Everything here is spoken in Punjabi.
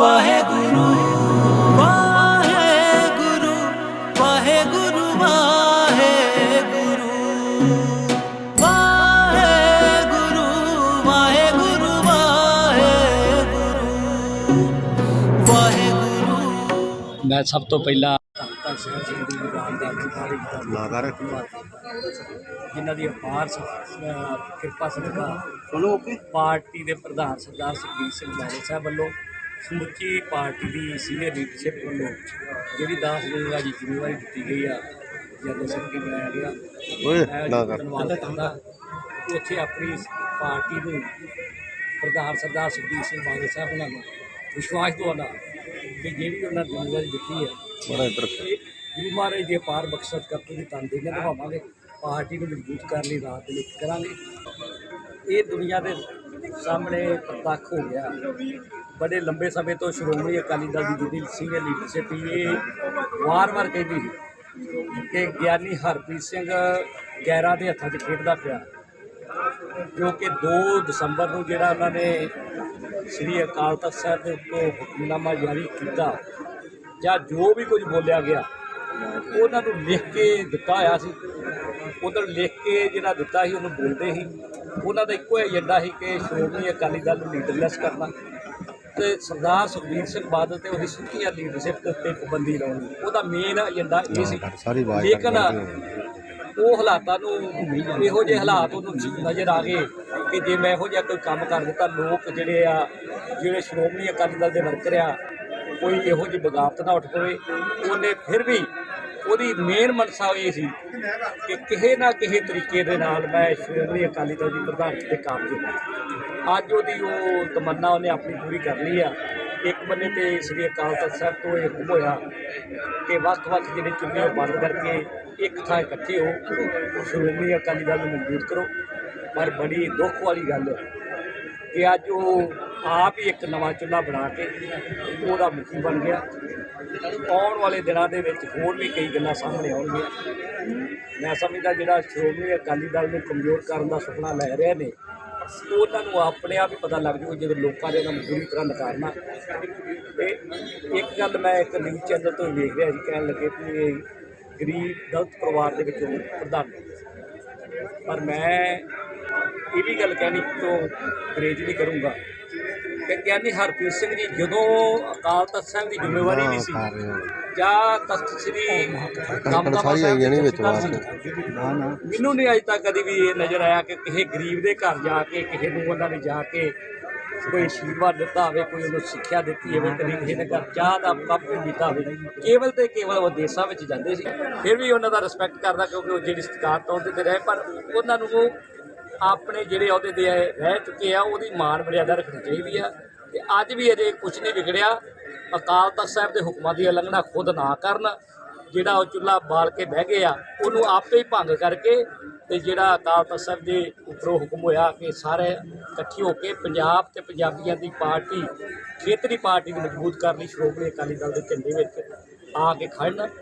ਵਾਹਿਗੁਰੂ ਵਾਹਿਗੁਰੂ ਵਾਹਿਗੁਰੂ ਵਾਹਿਗੁਰੂ ਵਾਹਿਗੁਰੂ ਵਾਹਿਗੁਰੂ ਵਾਹਿਗੁਰੂ ਵਾਹਿਗੁਰੂ। ਮੈਂ ਸਭ ਤੋਂ ਪਹਿਲਾਂ ਦਾ ਲਾਗਰ ਜਿਨ੍ਹਾਂ ਦੀ ਅਪਾਰ ਕਿਰਪਾ ਸਦਕਾ ਪਾਰਟੀ ਦੇ ਪ੍ਰਧਾਨ ਸਰਦਾਰ ਸੁਖਬੀਰ ਸਿੰਘ ਬਾਦਲ ਸਾਹਿਬ ਵੱਲੋਂ ਸਮੁੱਚੀ ਪਾਰਟੀ ਦੀ ਸੀਨੀਅਰ ਲੀਡਰਸ਼ਿਪ ਵੱਲੋਂ ਜਿਹੜੀ 10 ਦਿਨ ਦੀ ਜ਼ਿੰਮੇਵਾਰੀ ਦਿੱਤੀ ਗਈ ਆ ਜਨਰਲ ਸੈਕਟਰੀ ਬਣਾਇਆ ਗਿਆ ਓਏ ਨਾ ਕਰ। ਧੰਨਵਾਦ ਕਿ ਉੱਥੇ ਆਪਣੀ ਪਾਰਟੀ ਨੂੰ ਪ੍ਰਧਾਨ ਸਰਦਾਰ ਸੁਖਬੀਰ ਸਿੰਘ ਬਾਦਲ ਸਾਹਿਬ ਉਹਨਾਂ ਨੂੰ ਵਿਸ਼ਵਾਸ ਦਵਾਉਣਾ ਕਿ ਜਿਹੜੀ ਉਹਨਾਂ ਨੇ ਜ਼ਿੰਮੇਵਾਰੀ ਦਿੱਤੀ ਹੈ ਬੜਾ ਇੱਧਰ। ਇਹ ਗੁਰੂ ਮਹਾਰਾਜ ਦੀ ਅਪਾਰ ਬਖਸ਼ਤ ਕਰਕੇ ਦੀ ਤਨਦੇਹੀ ਨਿਭਾਵਾਂਗੇ ਪਾਰਟੀ ਨੂੰ ਮਜ਼ਬੂਤ ਕਰਨ ਲਈ ਰਾਤ ਇੱਕ ਕਰਾਂਗੇ। ਇਹ ਦੁਨੀਆ ਦੇ ਸਾਹਮਣੇ ਪ੍ਰਤੱਖ ਹੋ ਗਿਆ। ਬੜੇ ਲੰਬੇ ਸਮੇਂ ਤੋਂ ਸ਼੍ਰੋਮਣੀ ਅਕਾਲੀ ਦਲ ਦੀ ਜਿਹੜੀ ਸੀਨੀਅਰ ਲੀਡਰਸ਼ਿਪ ਸੀ, ਇਹ ਵਾਰ-ਵਾਰ ਕਹਿੰਦੀ ਸੀ ਕਿ ਗਿਆਨੀ ਹਰਪ੍ਰੀਤ ਸਿੰਘ ਗੈਰਾਂ ਦੇ ਹੱਥਾਂ 'ਚ ਖੇਡਦਾ ਪਿਆ, ਜੋ ਕਿ 2 ਦਸੰਬਰ ਨੂੰ ਜਿਹੜਾ ਉਹਨਾਂ ਨੇ ਸ੍ਰੀ ਅਕਾਲ ਤਖਤ ਸਾਹਿਬ ਦੇ ਉੱਤੋਂ ਹੁਕਮਨਾਮਾ ਜਾਰੀ ਕੀਤਾ ਜਾਂ ਜੋ ਵੀ ਕੁਝ ਬੋਲਿਆ ਗਿਆ, ਉਹਨਾਂ ਨੂੰ ਲਿਖ ਕੇ ਦਿੱਤਾ ਹੋਇਆ ਸੀ। ਉਧਰ ਲਿਖ ਕੇ ਜਿਹੜਾ ਦਿੱਤਾ ਸੀ, ਉਹਨੂੰ ਬੋਲਦੇ ਸੀ। ਉਹਨਾਂ ਦਾ ਇੱਕੋ ਏਜੰਡਾ ਸੀ ਕਿ ਸ਼੍ਰੋਮਣੀ ਅਕਾਲੀ ਦਲ ਨੂੰ ਲੀਡਰਲੈਸ ਕਰਨਾ। ਸਰਦਾਰ ਸੁਖਬੀਰ ਸਿੰਘ ਬਾਦਲ ਤੇ ਉਹਦੀ ਸੁੱਕੀਆਂ ਲੀਡਰਸ਼ਿਪ ਦੇ ਉੱਤੇ ਪਾਬੰਦੀ ਲਾਉਣੀ। ਉਹਦਾ ਮੇਨ ਏਜੰਡਾ ਇਹ ਸੀ। ਲੇਕਿਨ ਉਹ ਹਾਲਾਤਾਂ ਨੂੰ ਇਹੋ ਜਿਹੇ ਹਾਲਾਤ ਉਹਨੂੰ ਨਜ਼ਰ ਆ ਗਏ ਕਿ ਜੇ ਮੈਂ ਇਹੋ ਜਿਹਾ ਕੋਈ ਕੰਮ ਕਰ ਦਿੱਤਾ ਲੋਕ ਜਿਹੜੇ ਆ ਜਿਹੜੇ ਸ਼੍ਰੋਮਣੀ ਅਕਾਲੀ ਦਲ ਦੇ ਵਰਕਰ ਆ ਕੋਈ ਇਹੋ ਜਿਹੀ ਬਗਾਵਤ ਨਾ ਉੱਠ ਪਵੇ ਉਹਨੇ ਫਿਰ ਵੀ ਉਹਦੀ ਮੇਨ ਮਨਸਾ ਇਹ ਸੀ ਕਿ ਕਿਸੇ ਨਾ ਕਿਸੇ ਤਰੀਕੇ ਦੇ ਨਾਲ ਮੈਂ ਸ਼੍ਰੋਮਣੀ ਅਕਾਲੀ ਦਲ ਦੀ ਪ੍ਰਧਾਨਗੀ ਤੇ ਕਾਬਜ ਅੱਜ ਉਹਦੀ ਉਹ ਤਮੰਨਾ ਉਹਨੇ ਆਪਣੀ ਪੂਰੀ ਕਰ ਲਈ ਆ। ਇੱਕ ਬੰਨੇ ਤੇ ਸ੍ਰੀ ਅਕਾਲ ਤਖਤ ਸਾਹਿਬ ਤੋਂ ਇਹ ਹੁਕਮ ਹੋਇਆ ਕਿ ਵੱਖ-ਵੱਖ ਜਿਹੜੇ ਚੁੱਲ੍ਹੇ ਉਹ ਬੰਦ ਕਰਕੇ ਇੱਕ ਥਾਂ ਇਕੱਠੇ ਹੋ, ਸ਼੍ਰੋਮਣੀ ਅਕਾਲੀ ਦਲ ਨੂੰ ਮਜ਼ਬੂਤ ਕਰੋ। ਪਰ ਬੜੀ ਦੁੱਖ ਵਾਲੀ ਗੱਲ ਹੈ ਕਿ ਅੱਜ ਉਹ ਆਪ ਹੀ ਇੱਕ ਨਵਾਂ ਚੁੱਲ੍ਹਾ ਬਣਾ ਕੇ ਉਹਦਾ ਮੁਖੀ ਬਣ ਗਿਆ। ਆਉਣ ਵਾਲੇ ਦਿਨਾਂ ਦੇ ਵਿੱਚ ਹੋਰ ਵੀ ਕਈ ਗੱਲਾਂ ਸਾਹਮਣੇ ਆਉਣਗੀਆਂ। ਮੈਂ ਸਮਝਦਾ ਜਿਹੜਾ ਸ਼੍ਰੋਮਣੀ ਅਕਾਲੀ ਦਲ ਨੂੰ ਕਮਜ਼ੋਰ ਕਰਨ ਦਾ ਸੁਪਨਾ ਲੈ ਰਹੇ ਨੇ, ਉਹਨਾਂ ਨੂੰ ਆਪਣੇ ਆਪ ਹੀ ਪਤਾ ਲੱਗ ਜੂ ਜਦੋਂ ਲੋਕਾਂ ਦੇ ਨਾਲ ਨੂੰ ਪੂਰੀ ਤਰ੍ਹਾਂ ਨਕਾਰਨਾ। ਤੇ ਇੱਕ ਗੱਲ ਮੈਂ ਇੱਕ ਨਿਊਜ਼ ਚੈਨਲ ਤੋਂ ਵੇਖ ਰਿਹਾ ਸੀ, ਕਹਿਣ ਲੱਗੇ ਕਿ ਇਹ ਗਰੀਬ, ਦਲਤ ਪਰਿਵਾਰ ਦੇ ਵਿੱਚੋਂ ਪ੍ਰਧਾਨ ਪਰ ਮੈਂ ਇਹ ਵੀ ਗੱਲ ਕਹਿਣੀ ਤੋਂ ਗਰੇਜ ਨਹੀਂ ਕਰੂੰਗਾ ਕਿ ਗਿਆਨੀ ਹਰਪ੍ਰੀਤ ਸਿੰਘ ਜੀ ਜਦੋਂ ਅਕਾਲ ਤਖਤ ਸਾਹਿਬ ਦੀ ਜ਼ਿੰਮੇਵਾਰੀ ਨਹੀਂ ਸੀ ਜਾਂ ਤਖਤ ਸ੍ਰੀ ਵਿੱਚ ਸਾਹਿਬ ਆਵਾਜ਼ ਸੀ। ਨਾ ਨਾ। ਮੈਨੂੰ ਨਹੀਂ ਅਜੇ ਤੱਕ ਕਦੀ ਵੀ ਇਹ ਨਜ਼ਰ ਆਇਆ ਕਿ ਕਿਸੇ ਗਰੀਬ ਦੇ ਘਰ ਜਾ ਕੇ ਕਿਸੇ ਨੂੰ ਉਹਨਾਂ ਨੇ ਜਾ ਕੇ ਕੋਈ ਆਸ਼ੀਰਵਾਦ ਦਿੱਤਾ ਹੋਵੇ ਕੋਈ ਉਹਨੂੰ ਸਿੱਖਿਆ ਦਿੱਤੀ ਹੋਵੇ ਕਦੀ ਕਿਸੇ ਨੇ ਘਰ ਚਾਹ ਦਾ ਕੱਪ ਵੀ ਦਿੱਤਾ ਹੋਵੇ ਕੇਵਲ ਤੇ ਕੇਵਲ ਉਹ ਦੇਸਾਂ ਵਿੱਚ ਜਾਂਦੇ ਸੀ। ਫਿਰ ਵੀ ਉਹਨਾਂ ਦਾ ਰਿਸਪੈਕਟ ਕਰਦਾ ਕਿਉਂਕਿ ਉਹ ਜਿਹੜੀ ਸਤਿਕਾਰ ਤੋਂ ਤੇ ਰਹੇ ਪਰ ਉਹਨਾਂ ਨੂੰ ਉਹ ਆਪਣੇ ਜਿਹੜੇ ਅਹੁਦੇ ਦੇ ਰਹਿ ਚੁੱਕੇ ਆ, ਉਹਦੀ ਮਾਣ ਮਰਿਆਦਾ ਰੱਖਣੀ ਚਾਹੀਦੀ ਆ। ਤੇ ਅੱਜ ਵੀ ਅਜੇ ਕੁਝ ਨਹੀਂ ਵਿਗੜਿਆ। ਅਕਾਲ ਤਖਤ ਸਾਹਿਬ ਦੇ ਹੁਕਮਾਂ ਦੀ ਉਲੰਘਣਾ ਖੁਦ ਨਾ ਕਰਨ, ਜਿਹੜਾ ਉਹ ਚੁੱਲ੍ਹਾ ਬਾਲ ਕੇ ਬਹਿ ਗਏ ਆ, ਉਹਨੂੰ ਆਪੇ ਹੀ ਭੰਗ ਕਰਕੇ ਤੇ ਜਿਹੜਾ ਅਕਾਲ ਤਖਤ ਸਾਹਿਬ ਦੇ ਉੱਪਰੋਂ ਹੁਕਮ ਹੋਇਆ ਕਿ ਸਾਰੇ ਇਕੱਠੇ ਹੋ ਕੇ ਪੰਜਾਬ ਤੇ ਪੰਜਾਬੀਆਂ ਦੀ ਪਾਰਟੀ, ਖੇਤਰੀ ਪਾਰਟੀ ਨੂੰ ਮਜ਼ਬੂਤ ਕਰਨ ਲਈ ਸ਼੍ਰੋਮਣੀ ਅਕਾਲੀ ਦਲ ਦੇ ਝੰਡੇ ਵਿੱਚ ਆ ਕੇ ਖੜਨ